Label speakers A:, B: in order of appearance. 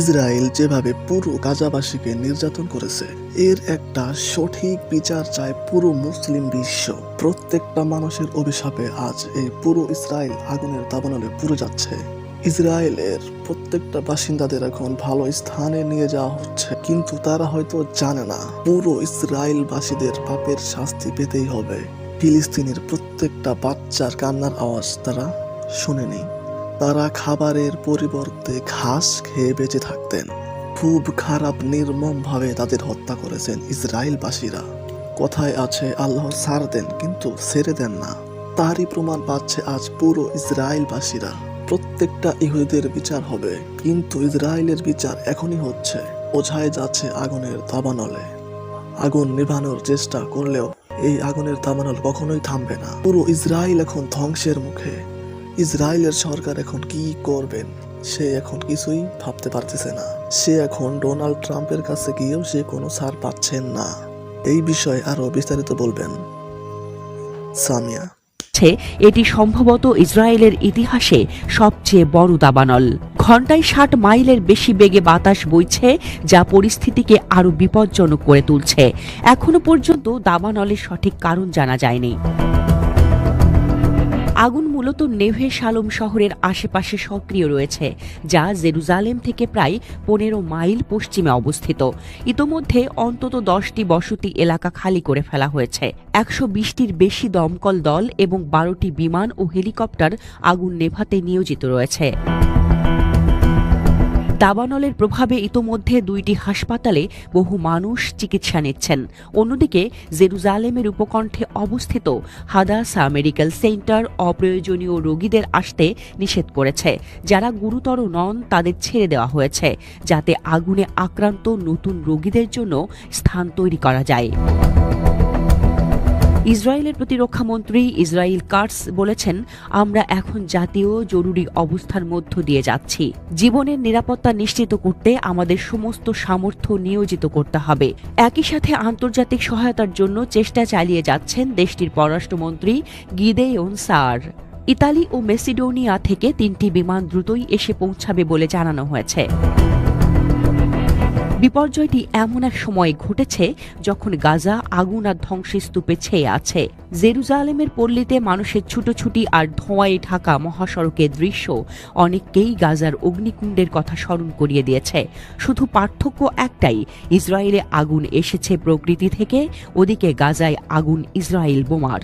A: Israel যেভাবে পুরো গাজাবাসীকে নির্যাতন করেছে, এর একটা সঠিক বিচার চায় পুরো মুসলিম বিশ্ব। প্রত্যেকটা মানুষের অভিশাপে আজ এই পুরো ইসরায়েল আগুনের দাবানলে পুরো যাচ্ছে। ইসরায়েলের প্রত্যেকটা বাসিন্দাদের এখন ভালো স্থানে নিয়ে যাওয়া হচ্ছে, কিন্তু তারা হয়তো জানে না, পুরো ইসরায়েলবাসীদের পাপের শাস্তি পেতেই হবে। ফিলিস্তিনের প্রত্যেকটা বাচ্চার কান্নার আওয়াজ তারা শুনেনি। তারা খাবারের পরিবর্তে ঘাস খেয়ে বেঁচে থাকতেন। খুব খারাপ নির্মম ভাবে তাদের হত্যা করেছেন ইসরায়েলবাসীরা। কথায় আছে, আল্লাহ সার দেন, কিন্তু ছেড়ে দেন না। তারই প্রমাণ পাচ্ছে আজ পুরো ইসরায়েলবাসীরা। প্রত্যেকটা ইহুদিদের বিচার হবে, কিন্তু ইসরায়েলের বিচার এখনই হচ্ছে। বোঝাই যাচ্ছে আগুনের দাবানলে আগুন নিভানোর চেষ্টা করলেও এই আগুনের দাবানল কখনোই থামবে না। পুরো ইসরায়েল এখন ধ্বংসের মুখে। ইসরায়েলের সরকার এখন কি করবেন? সে এখন কিছুই ভাবতে পারতেছে না। সে এখন ডোনাল্ড ট্রাম্পের কাছে গিয়েও সে কোনো ছাড় পাচ্ছেন না। এই বিষয়ে আরও বিস্তারিত বলবেন সামিয়া।
B: এটি সম্ভবত ইসরায়েলের ইতিহাসে সবচেয়ে বড় দাবানল। ঘন্টায় ষাট মাইলের বেশি বেগে বাতাস বইছে, যা পরিস্থিতিকে আরও বিপজ্জনক করে তুলছে। এখনও পর্যন্ত দাবানলের সঠিক কারণ জানা যায়নি। আগুন মূলত নেভে সালম শহরের আশেপাশে সক্রিয় রয়েছে, যা জেরুজালেম থেকে প্রায় পনেরো মাইল পশ্চিমে অবস্থিত। ইতোমধ্যে অন্তত দশটি বসতি এলাকা খালি করে ফেলা হয়েছে। একশো বিশটির বেশি দমকল দল এবং বারোটি বিমান ও হেলিকপ্টার আগুন নেভাতে নিয়োজিত রয়েছে। দাবানলের প্রভাবে ইতোমধ্যে দুইটি হাসপাতালে বহু মানুষ চিকিৎসা নিচ্ছেন। অন্যদিকে জেরুজালেমের উপকণ্ঠে অবস্থিত হাদাসা মেডিকেল সেন্টার অপ্রয়োজনীয় রোগীদের আসতে নিষেধ করেছে। যারা গুরুতর নন, তাদের ছেড়ে দেওয়া হয়েছে, যাতে আগুনে আক্রান্ত নতুন রোগীদের জন্য স্থান তৈরি করা যায়। ইসরায়েলের প্রতিরক্ষা মন্ত্রী ইসরায়েল কার্স বলেছেন, আমরা এখন জাতীয় জরুরি অবস্থার মধ্য দিয়ে যাচ্ছি। জীবনের নিরাপত্তা নিশ্চিত করতে আমাদের সমস্ত সামর্থ্য নিয়োজিত করতে হবে। একই সাথে আন্তর্জাতিক সহায়তার জন্য চেষ্টা চালিয়ে যাচ্ছেন দেশটির পররাষ্ট্রমন্ত্রী গিদেয়ন সার। ইতালি ও মেসিডোনিয়া থেকে তিনটি বিমান দ্রুতই এসে পৌঁছাবে বলে জানানো হয়েছে। বিপর্যয়টি এমন এক সময়ে ঘটেছে যখন গাজা আগুন আর ধ্বংসের স্তূপে ছেয়ে আছে। জেরুজালেমের পল্লীতে মানুষের ছুটোছুটি আর ধোঁয়ায় ঢাকা মহাসড়কের দৃশ্য অনেককেই গাজার অগ্নিকুণ্ডের কথা স্মরণ করিয়ে দিয়েছে। শুধু পার্থক্য একটাই, ইসরায়েলে আগুন এসেছে প্রকৃতি থেকে, ওদিকে গাজায় আগুন ইসরায়েল বোমার।